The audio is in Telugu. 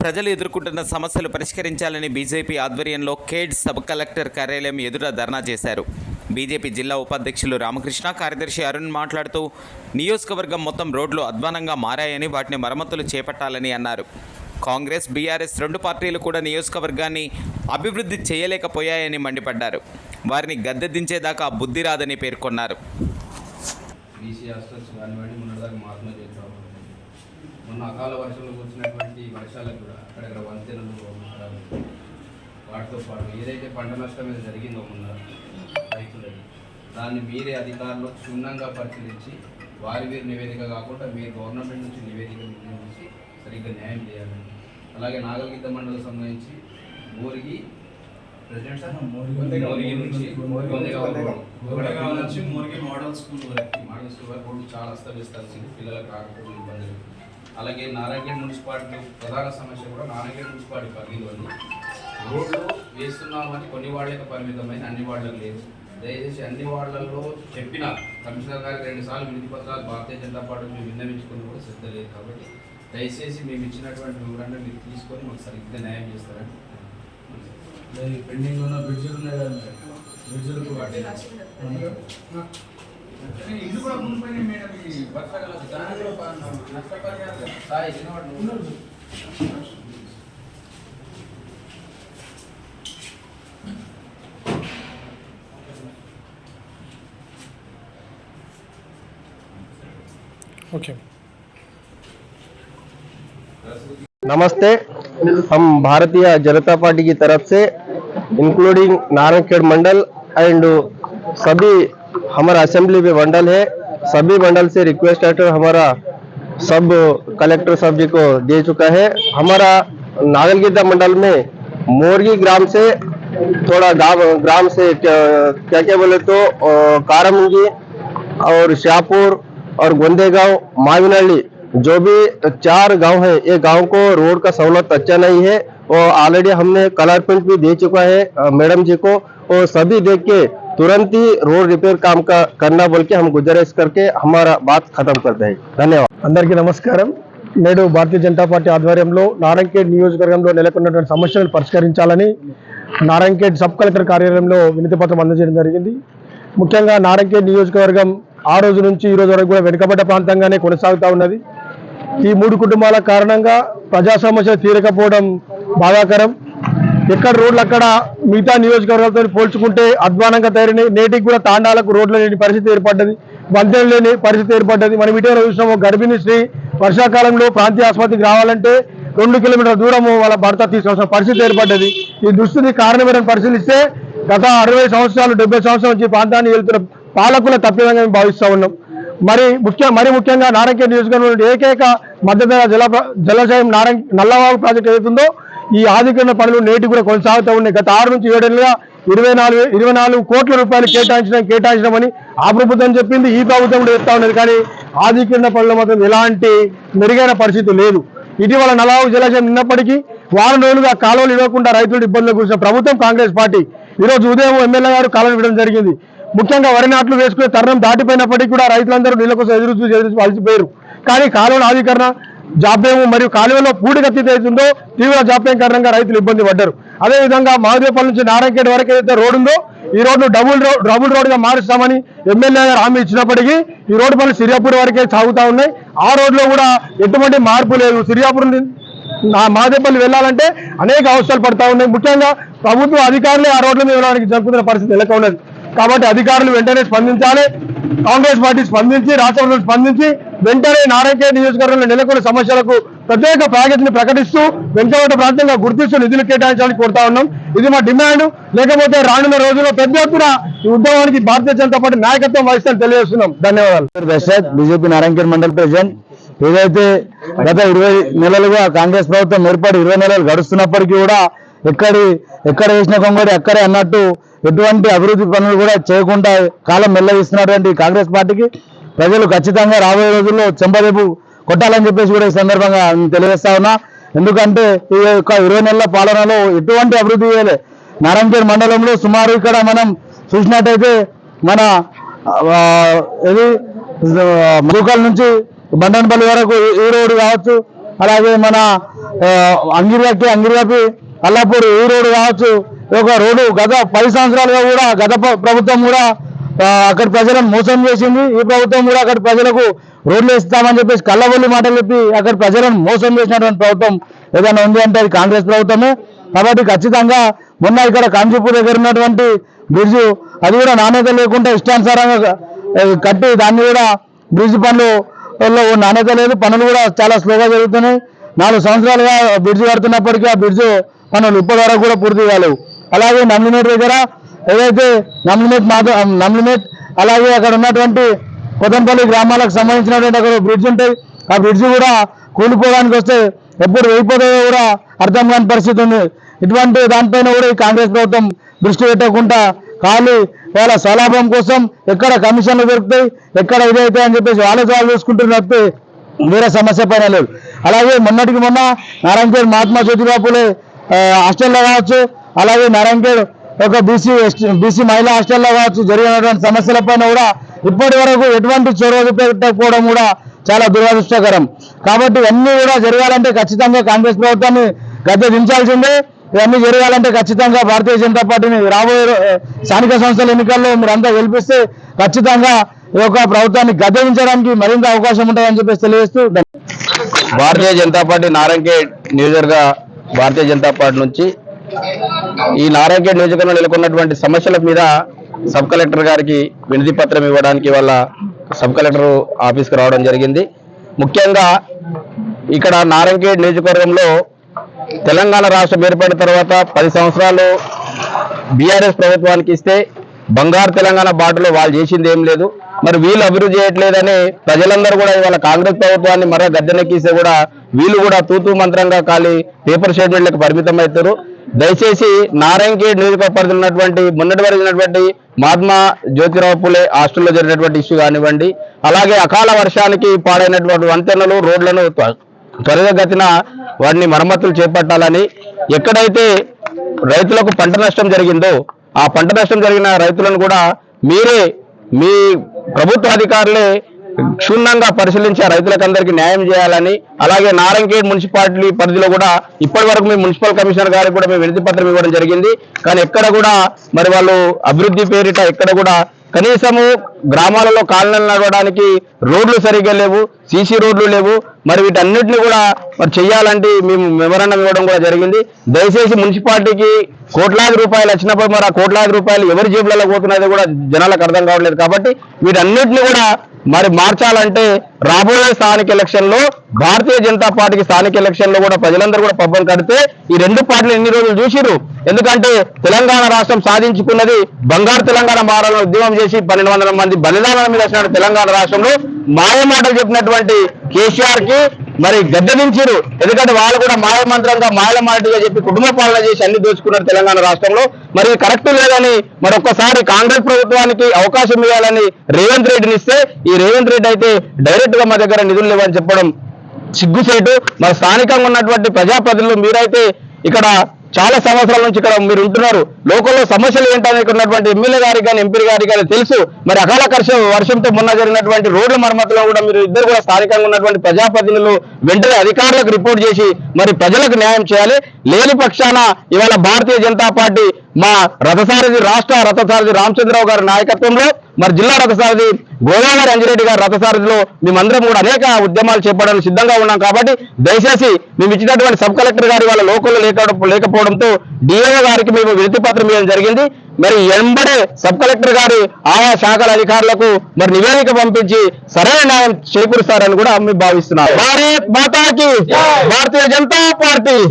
ప్రజలు ఎదుర్కొంటున్న సమస్యలు పరిష్కరించాలని బీజేపీ ఆధ్వర్యంలో కేడ్ సబ్ కలెక్టర్ కార్యాలయం ఎదుట ధర్నా చేశారు. బీజేపీ జిల్లా ఉపాధ్యక్షులు రామకృష్ణ కార్యదర్శి అరుణ్ మాట్లాడుతూ నియోజకవర్గం మొత్తం రోడ్లు అధ్వానంగా మారాయని వాటిని మరమ్మతులు చేపట్టాలని అన్నారు. కాంగ్రెస్ బీఆర్ఎస్ రెండు పార్టీలు కూడా నియోజకవర్గాన్ని అభివృద్ధి చేయలేకపోయాయని మండిపడ్డారు. వారిని గద్దె దించేదాకా బుద్ధి రాదని పేర్కొన్నారు బీసీ హాస్టల్స్ కానివ్వండి మొన్నటిదాకా మహాత్మా జ్యోతిరావు పూలే. మొన్న అకాల వర్షంలో వచ్చినటువంటి వర్షాలకు కూడా అక్కడక్కడ వంతెనలు. వాటితో పాటు ఏదైతే పంట నష్టం మీద జరిగిందో మొన్న రైతులకి దాన్ని మీరే అధికారులు క్షుణ్ణంగా పరిశీలించి వారి వీరి నివేదిక కాకుండా మీరు గవర్నమెంట్ నుంచి నివేదిక నుంచి సరిగ్గా న్యాయం చేయాలండి అలాగే నాగల్గిద్ద మండలం సంబంధించి మురికి మోడల్ స్కూల్ వరకు. మోడల్ స్కూల్ వరకు చాలా అస్తవ్యస్తాల్సింది పిల్లలకు రాకపోవడం ఇబ్బందులు. అలాగే నారాయణగఢ్ మున్సిపాలిటీ ప్రధాన సమస్య కూడా నారాయణగఢ్ మున్సిపాలిటీ పరిధిలోని రోడ్లు వేస్తున్నామని కొన్ని వాళ్ళకి పరిమితమైన అన్ని వాళ్ళకి లేదు. దయచేసి అన్ని వాళ్ళల్లో చెప్పిన కమిషనర్ గారికి రెండు సార్లు వినతి పత్రాలు భారతీయ జనతా పార్టీ మేము విన్నవించుకుని కూడా శ్రద్ధ లేదు కాబట్టి దయచేసి మేము ఇచ్చినటువంటి వివరాన్ని మీరు తీసుకొని మాకు సరిగ్గా న్యాయం చేస్తారని పెండింగ్ ఉన్న బ్రిడ్జిలు ఉన్నాయి కదా బ్రిడ్జిలకు ఇల్లు కూడా మునిపోయినాయి మేడం ఈ వర్షాకాలం దానికి కూడా పా- నష్టపరిహారం సాయి చిన్నవాడు ओके नमस्ते हम भारतीय जनता पार्टी की तरफ से इंक्लूडिंग नारायणखेड़ मंडल एंड सभी हमारा असेंबली में मंडल है। सभी मंडल से रिक्वेस्ट लेटर हमारा सब कलेक्टर साहब जी को दे चुका है। हमारा नागलगिद्दा मंडल में मोरगी ग्राम से थोड़ा गाँव ग्राम से क्या क्या, क्या बोले तो कारामुंगी और शाहपुर और गोंदेगांव माविनहಳ್ಳಿ जो भी चार गाँव है ये गाँव को रोड का सहूलत अच्छा नहीं है। और ऑलरेडी हमने कलर प्रिंट भी दे चुका है अ, मैडम जी को और सभी देख के तुरंत ही रोड रिपेयर काम का करना बोल के हम गुजारिश करके हमारा बात खत्म करते हैं धन्यवाद అందరికీ నమస్కారం నేడు భారతీయ జనతా పార్టీ ఆధ్వర్యంలో నారాయణఖేడ్ నియోజకవర్గంలో నెలకొన్నటువంటి సమస్యలను పరిష్కరించాలని నారాయణఖేడ్ సబ్ కలెక్టర్ కార్యాలయంలో వినతి పత్రం అందజేయడం జరిగింది ముఖ్యంగా నారాయణఖేడ్ నియోజకవర్గం ఆ రోజు నుంచి ఈ రోజు వరకు కూడా వెనుకబడ్డ ప్రాంతంగానే కొనసాగుతూ ఉన్నది ఈ మూడు కుటుంబాల కారణంగా ప్రజా సమస్య తీరకపోవడం బాధాకరం. ఎక్కడ రోడ్లు అక్కడ మిగతా నియోజకవర్గాలతో పోల్చుకుంటే అధ్వానంగా తయారైనాయి నేటికి కూడా తాండాలకు రోడ్లు లేని పరిస్థితి ఏర్పడ్డది. వంతెన లేని పరిస్థితి ఏర్పడ్డది. మనం ఇటీవల చూసినాము ఒక గర్భిణీ స్త్రీ వర్షాకాలంలో ప్రాంతీయ ఆసుపత్రికి రావాలంటే రెండు కిలోమీటర్ల దూరము వాళ్ళ భర్త తీసుకోవాల్సిన పరిస్థితి ఏర్పడ్డది. ఈ దుస్థితి కారణమైన పరిశీలిస్తే గత అరవై సంవత్సరాలు డెబ్బై సంవత్సరాల నుంచి ప్రాంతాన్ని వెళ్తున్న పాలకుల తప్పిదంగా మేము భావిస్తూ ఉన్నాం. మరి ముఖ్య మరి ముఖ్యంగా నారాయణ నియోజకవర్గంలో ఏకైక మద్దతు జల జలాశయం నారాయణ నల్లవాగు ప్రాజెక్ట్ ఏదైతుందో ఈ ఆధిక్రమ పనులు నేటి కూడా కొనసాగుతూ ఉన్నాయి. గత ఆరు నుంచి ఏడేళ్ళుగా ఇరవై నాలుగు ఇరవై నాలుగు కోట్ల రూపాయలు కేటాయించడం కేటాయించడం ఆ ప్రభుత్వం చెప్పింది. ఈ ప్రభుత్వం కూడా చెప్తా ఉన్నది. కానీ ఆధుకరణ పనులు మాత్రం ఎలాంటి మెరుగైన పరిస్థితి లేదు. ఇటీవల నలభై జలాశయం ఉన్నప్పటికీ వారం రోజులుగా కాలువలు ఇవ్వకుండా రైతులు ఇబ్బందులు కురిసిన ప్రభుత్వం కాంగ్రెస్ పార్టీ. ఈరోజు ఉదయం ఎమ్మెల్యే గారు కాలువలు ఇవ్వడం జరిగింది. ముఖ్యంగా వరి నాట్లు వేసుకునే తరుణం దాటిపోయినప్పటికీ కూడా రైతులందరూ నీళ్ళ కోసం ఎదురు చూసి ఎదురు అలసిపోయారు కానీ కాలువల ఆధీకరణ జాప్యం మరియు కాలువలో పూడిగతి అవుతుందో తీవ్ర జాప్యం కారణంగా రైతులు ఇబ్బంది పడ్డారు. అదేవిధంగా మాదేపల్లి నుంచి నారాయణఖేడ్ వరకు ఏదైతే రోడ్డు ఉందో ఈ రోడ్డు డబుల్ రోడ్ డబుల్ రోడ్డుగా మారుస్తామని ఎమ్మెల్యే గారు హామీ ఇచ్చినప్పటికీ ఈ రోడ్డు పనులు సిరియాపూర్ వరకే సాగుతా ఉన్నాయి. ఆ రోడ్లో కూడా ఎటువంటి మార్పు లేదు. సిరియాపూర్ మాదేపల్లి వెళ్ళాలంటే అనేక అవసరాలు పడతా ఉన్నాయి. ముఖ్యంగా ప్రభుత్వ అధికారులే ఆ రోడ్ల మీద వెళ్ళడానికి జరుపుతున్న పరిస్థితి నెలక ఉన్నది కాబట్టి అధికారులు వెంటనే స్పందించాలి. కాంగ్రెస్ పార్టీ స్పందించి రాష్ట్ర స్పందించి వెంటనే నారాయణకే నియోజకవర్గంలో నెలకొన్న సమస్యలకు ప్రత్యేక ప్యాకేజీని ప్రకటిస్తూ వెంకటపట్ట ప్రాంతంగా గుర్తిస్తూ నిధులు కేటాయించాలని కోరుతా ఉన్నాం. ఇది మా డిమాండ్. లేకపోతే రానున్న రోజుల్లో పెద్ద ఎత్తున ఈ ఉద్యమానికి భారతీయ జనతా పార్టీ నాయకత్వం వహిస్తారని తెలియజేస్తున్నాం. ధన్యవాదాలు. Dasharath BJP Narayankhed mandal president. ఏదైతే గత ఇరవై నెలలుగా కాంగ్రెస్ ప్రభుత్వం ఏర్పాటు ఇరవై నెలలు గడుస్తున్నప్పటికీ కూడా ఎక్కడి ఎక్కడ వేసిన కొంగడి అక్కడే అన్నట్టు ఎటువంటి అభివృద్ధి పనులు కూడా చేయకుండా కాలం మెల్లగిస్తున్నటువంటి కాంగ్రెస్ పార్టీకి ప్రజలు ఖచ్చితంగా రాబోయే రోజుల్లో చెంపదెబ్బు కొట్టాలని చెప్పేసి కూడా ఈ సందర్భంగా తెలియజేస్తా ఉన్నా. ఎందుకంటే ఈ యొక్క ఇరవై నెలల పాలనలో ఎటువంటి అభివృద్ధి చేయలే. నారాయణపేట మండలంలో సుమారు ఇక్కడ మనం చూసినట్టయితే మన ఇది మధుకల్ నుంచి బండనపల్లి వరకు ఈ- రోడ్డు కావచ్చు అలాగే మన ఆ, అంగిరియాకి అల్లాపూర్ ఈ రోడ్డు కావచ్చు ఒక రోడ్డు గత పది సంవత్సరాలుగా కూడా గత ప్రభుత్వం కూడా అక్కడ ప్రజలను మోసం చేసింది. ఈ ప్రభుత్వం కూడా అక్కడ ప్రజలకు రోడ్లు ఇస్తామని చెప్పేసి కళ్ళబొల్లి మాటలు చెప్పి అక్కడ ప్రజలను మోసం చేసినటువంటి ప్రభుత్వం ఏదైనా ఉంది అంటే అది కాంగ్రెస్ ప్రభుత్వమే. కాబట్టి ఖచ్చితంగా మొన్న ఇక్కడ కాంచీపూర్ దగ్గర ఉన్నటువంటి బ్రిడ్జు అది కూడా నాణ్యత లేకుండా ఇష్టానుసారంగా కట్టి దాన్ని కూడా బ్రిడ్జ్ పనులు నాణ్యత లేదు. పనులు కూడా చాలా స్లోగా జరుగుతున్నాయి. నాలుగు సంవత్సరాలుగా బ్రిడ్జ్ కడుతున్నప్పటికీ ఆ బ్రిడ్జ్ పనులు ఇప్పటి కూడా పూర్తి కాలేవు అలాగే నమ్మినేట్ దగ్గర ఏదైతే నమ్మినేట్ మాధవ నమ్మినేట్ అలాగే అక్కడ ఉన్నటువంటి కొతంపల్లి గ్రామాలకు సంబంధించినటువంటి అక్కడ బ్రిడ్జ్ ఉంటాయి. ఆ బ్రిడ్జ్ కూడా కూలిపోవడానికి వస్తే ఎప్పుడు వెళ్ళిపోతాయో కూడా అర్థం కాని పరిస్థితి ఉంది. ఇటువంటి దానిపైన కూడా ఈ కాంగ్రెస్ ప్రభుత్వం దృష్టి పెట్టకుండా ఖాళీ వాళ్ళ స్వలాభం కోసం ఎక్కడ కమిషన్లు దొరుకుతాయి ఎక్కడ ఇదైతే అని చెప్పేసి వాళ్ళ వాళ్ళు చూసుకుంటున్నట్టు వేరే సమస్య పైన లేదు. అలాగే మొన్నటికి మొన్న నారాయణ మహాత్మా జ్యోతిబాపులే ఆ, హాస్టల్లో కావచ్చు అలాగే నారాయణఖేడ్ ఒక బీసీ బీసీ మహిళా హాస్టల్లో కావచ్చు జరిగినటువంటి సమస్యల పైన కూడా ఇప్పటి వరకు ఎటువంటి చొరవ పెట్టకపోవడం కూడా చాలా దురదృష్టకరం. కాబట్టి ఇవన్నీ కూడా జరగాలంటే ఖచ్చితంగా కాంగ్రెస్ ప్రభుత్వాన్ని గద్దె దించాల్సిందే. ఇవన్నీ జరగాలంటే ఖచ్చితంగా భారతీయ జనతా పార్టీని రాబోయే స్థానిక సంస్థల ఎన్నికల్లో మీరంతా గెలిపిస్తే ఖచ్చితంగా ఈ యొక్క ప్రభుత్వాన్ని గద్దెదించడానికి మరింత అవకాశం ఉంటుందని చెప్పేసి తెలియజేస్తూ భారతీయ జనతా పార్టీ నారాయణఖేడ్ నియోజకవర్గ భారతీయ జనతా పార్టీ నుంచి ఈ నారాయణఖేడ్ నియోజకవర్గంలో నెలకొన్నటువంటి సమస్యల మీద సబ్ కలెక్టర్ గారికి వినతి పత్రం ఇవ్వడానికి వాళ్ళ సబ్ కలెక్టర్ ఆఫీస్కి రావడం జరిగింది. ముఖ్యంగా ఇక్కడ నారాయణఖేడ్ నియోజకవర్గంలో తెలంగాణ రాష్ట్రం ఏర్పడిన తర్వాత పది సంవత్సరాలు బీఆర్ఎస్ ప్రభుత్వానికి ఇస్తే బంగారు తెలంగాణ బాటలో వాళ్ళు చేసింది ఏం లేదు. మరి వీళ్ళు అభివృద్ధి చేయట్లేదని ప్రజలందరూ కూడా ఇవాళ కాంగ్రెస్ ప్రభుత్వాన్ని మరో గద్దెనెక్కిస్తే కూడా వీళ్ళు కూడా తూతూ మంత్రంగా ఖాళీ పేపర్ స్టేట్మెంట్లకు పరిమితం అవుతారు. దయచేసి నారాయణఖేడ్ నియోజకవర్గ ఉన్నటువంటి మొన్నటి వరకు ఉన్నటువంటి మహాత్మా జ్యోతిరావు పులే హాస్టల్లో జరిగినటువంటి ఇష్యూ కానివ్వండి అలాగే అకాల వర్షానికి పాడైనటువంటి వంతెనలు రోడ్లను త్వ- త్వరితగతిన వాటిని మరమ్మతులు చేపట్టాలని ఎక్కడైతే రైతులకు పంట నష్టం జరిగిందో ఆ పంట నష్టం జరిగిన రైతులను కూడా మీరే మీ ప్రభుత్వ అధికారులే క్షుణ్ణంగా పరిశీలించి రైతులకందరికీ న్యాయం చేయాలని అలాగే నారంకేడ్ మున్సిపాలిటీ పరిధిలో కూడా ఇప్పటి వరకు మీ మున్సిపల్ కమిషనర్ గారికి కూడా మేము వినతి పత్రం ఇవ్వడం జరిగింది. కానీ ఎక్కడ కూడా మరి వాళ్ళు అభివృద్ధి పేరిట ఎక్కడ కూడా కనీసము గ్రామాలలో కాలనీలు నడవడానికి రోడ్లు సరిగ్గా లేవు. సీసీ రోడ్లు లేవు. మరి వీటన్నిటిని కూడా మరి చెయ్యాలంటే మేము మెమరాండం ఇవ్వడం కూడా జరిగింది. దయచేసి మున్సిపాలిటీకి కోట్లాది రూపాయలు వచ్చినప్పుడు మరి ఆ కోట్లాది రూపాయలు ఎవరి జేబులలో పోతున్నది కూడా జనాలకు అర్థం కావట్లేదు కాబట్టి వీటన్నిటిని కూడా మరి మార్చాలంటే రాబోయే స్థానిక ఎలక్షన్లో భారతీయ జనతా పార్టీకి స్థానిక ఎలక్షన్లో కూడా ప్రజలందరూ కూడా పబ్బం కడితే ఈ రెండు పార్టీలు ఎన్ని రోజులు చూసిరు ఎందుకంటే తెలంగాణ రాష్ట్రం సాధించుకున్నది బంగారు తెలంగాణ మారాలని ఉద్యమం చేసి పన్నెండు వందల మంది బలిదానాల మీద వచ్చిన తెలంగాణ రాష్ట్రంలో. మాయ మాటలు చెప్పినటువంటి కేసీఆర్కి మరి గద్దెదించారు ఎందుకంటే వాళ్ళు కూడా మాయ మంత్రంగా మాయల మాటగా చెప్పి కుటుంబ పాలన చేసి అన్ని దోచుకున్నారు తెలంగాణ రాష్ట్రంలో. మరి కరెక్ట్ లేదని మరొకసారి కాంగ్రెస్ ప్రభుత్వానికి అవకాశం ఇవ్వాలని రేవంత్ రెడ్డిని ఇస్తే ఈ రేవంత్ రెడ్డి అయితే డైరెక్ట్గా మా దగ్గర నిధులు లేవని చెప్పడం సిగ్గుసేటు మరి స్థానికంగా ఉన్నటువంటి ప్రజాప్రతినిధులు మీరైతే ఇక్కడ చాలా సంవత్సరాల నుంచి ఇక్కడ మీరు ఉంటున్నారు. లోకల్లో సమస్యలు ఏంటని ఇక్కడ ఉన్నటువంటి ఎమ్మెల్యే గారికి కానీ ఎంపీ గారికి కానీ తెలుసు. మరి అకాల వర్షంతో మొన్న జరిగినటువంటి రోడ్ల మరమ్మతులో కూడా మీరు ఇద్దరు కూడా స్థానికంగా ఉన్నటువంటి ప్రజాప్రతినిధులు వెంటనే అధికారులకు రిపోర్ట్ చేసి మరి ప్రజలకు న్యాయం చేయాలి. లేని పక్షాన ఇవాళ భారతీయ జనతా పార్టీ మా రథసారథి రాష్ట్ర రథసారథి రామచంద్రరావు గారి నాయకత్వంలో మరి జిల్లా రథసారథి గోదావరి అంజిరెడ్డి గారి రథసారథిలో మేమందరం కూడా అనేక ఉద్యమాలు చేపట్టడానికి సిద్ధంగా ఉన్నాం కాబట్టి దయచేసి మేము ఇచ్చినటువంటి సబ్ కలెక్టర్ గారి వాళ్ళ లోకల్లో లేక లేకపోవడంతో డిఏఓ గారికి మేము వినతి పత్రం ఇవ్వడం జరిగింది. మరి ఎంబడే సబ్ కలెక్టర్ గారు ఆయా శాఖల అధికారులకు మరి నివేదిక పంపించి సరైన న్యాయం చేకూరుస్తారని కూడా మేము భావిస్తున్నాం. భారత్ మాతాకి భారతీయ జనతా పార్టీ!